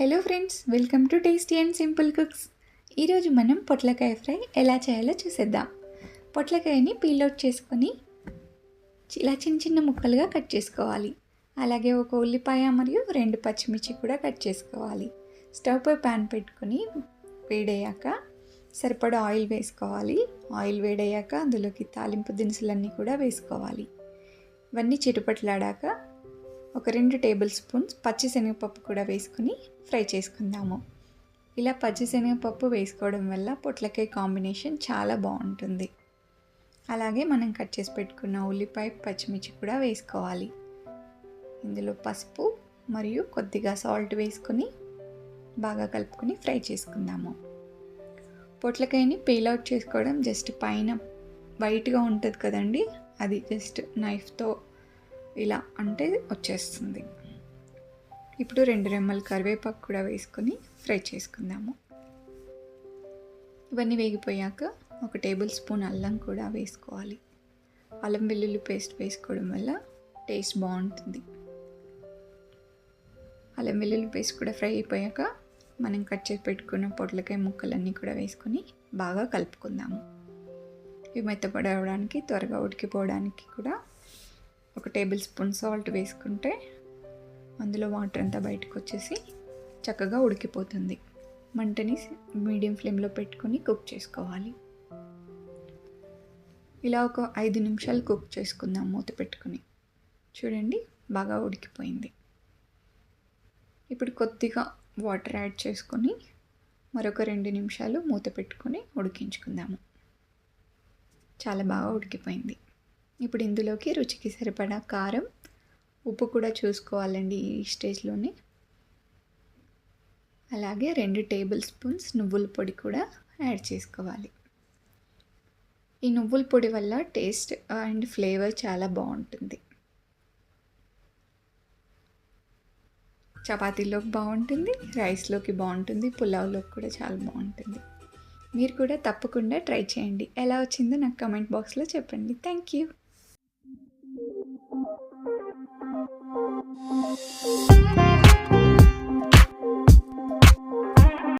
Hello friends welcome to tasty and simple cooks ఈరోజు మనం పొట్లకాయ ఫ్రై ఎలా చేయాలో చూసేద్దాం. పొట్లకాయని పీల్ అవుట్ చేసుకొని ఇలా చిన్న చిన్న ముక్కలుగా కట్ చేసుకోవాలి. అలాగే ఒక ఉల్లిపాయ మరియు రెండు పచ్చిమిర్చి కూడా కట్ చేసుకోవాలి. స్టవ్ పై ప్యాన్ పెట్టుకొని వేడయ్యాక సరిపడా ఆయిల్ వేసుకోవాలి. ఆయిల్ వేడయ్యాక అందులోకి తాలింపు దినుసులన్నీ కూడా వేసుకోవాలి. ఇవన్నీ చిరుపట్లాడాక ఒక రెండు టేబుల్ స్పూన్స్ పచ్చిశనగపప్పు కూడా వేసుకుని ఫ్రై చేసుకుందాము. ఇలా పచ్చిశనగపప్పు వేసుకోవడం వల్ల పొట్లకాయ కాంబినేషన్ చాలా బాగుంటుంది. అలాగే మనం కట్ చేసి పెట్టుకున్న ఉల్లిపాయ పచ్చిమిర్చి కూడా వేసుకోవాలి. ఇందులో పసుపు మరియు కొద్దిగా సాల్ట్ వేసుకొని బాగా కలుపుకొని ఫ్రై చేసుకుందాము. పొట్లకాయని పీల్ అవుట్ చేసుకోవడం జస్ట్ పైన వైట్గా ఉంటుంది కదండి అది జస్ట్ నైఫ్తో ఇలా అంటే వచ్చేస్తుంది. ఇప్పుడు రెండు రెమ్మలు కరివేపాకు కూడా వేసుకొని ఫ్రై చేసుకుందాము. ఇవన్నీ వేగిపోయాక ఒక టేబుల్ స్పూన్ అల్లం కూడా వేసుకోవాలి. అల్లం వెల్లుల్లి పేస్ట్ వేసుకోవడం వల్ల టేస్ట్ బాగుంటుంది. అల్లం వెల్లుల్లి పేస్ట్ కూడా ఫ్రై అయిపోయాక మనం కట్ చేసి పెట్టుకున్న పొట్లకాయ ముక్కలన్నీ కూడా వేసుకొని బాగా కలుపుకుందాము. ఇవి మెత్తపడవడానికి త్వరగా ఉడికిపోవడానికి కూడా ఒక టేబుల్ స్పూన్ సాల్ట్ వేసుకుంటే అందులో వాటర్ అంతా బయటకు వచ్చేసి చక్కగా ఉడికిపోతుంది. మంటని మీడియం ఫ్లేమ్లో పెట్టుకొని కుక్ చేసుకోవాలి. ఇలా ఒక ఐదు నిమిషాలు కుక్ చేసుకుందాం మూత పెట్టుకుని. చూడండి బాగా ఉడికిపోయింది. ఇప్పుడు కొద్దిగా వాటర్ యాడ్ చేసుకొని మరొక రెండు నిమిషాలు మూత పెట్టుకొని ఉడికించుకుందాము. చాలా బాగా ఉడికిపోయింది. ఇప్పుడు ఇందులోకి రుచికి సరిపడా కారం ఉప్పు కూడా చూసుకోవాలండి ఈ స్టేజ్లోనే. అలాగే రెండు టేబుల్ స్పూన్స్ నువ్వుల పొడి కూడా యాడ్ చేసుకోవాలి. ఈ నువ్వుల పొడి వల్ల టేస్ట్ అండ్ ఫ్లేవర్ చాలా బాగుంటుంది. చపాతీలోకి బాగుంటుంది రైస్లోకి బాగుంటుంది పులావ్లోకి కూడా చాలా బాగుంటుంది. మీరు కూడా తప్పకుండా ట్రై చేయండి. ఎలా వచ్చిందో నాకు కమెంట్ బాక్స్లో చెప్పండి. Thank you. Música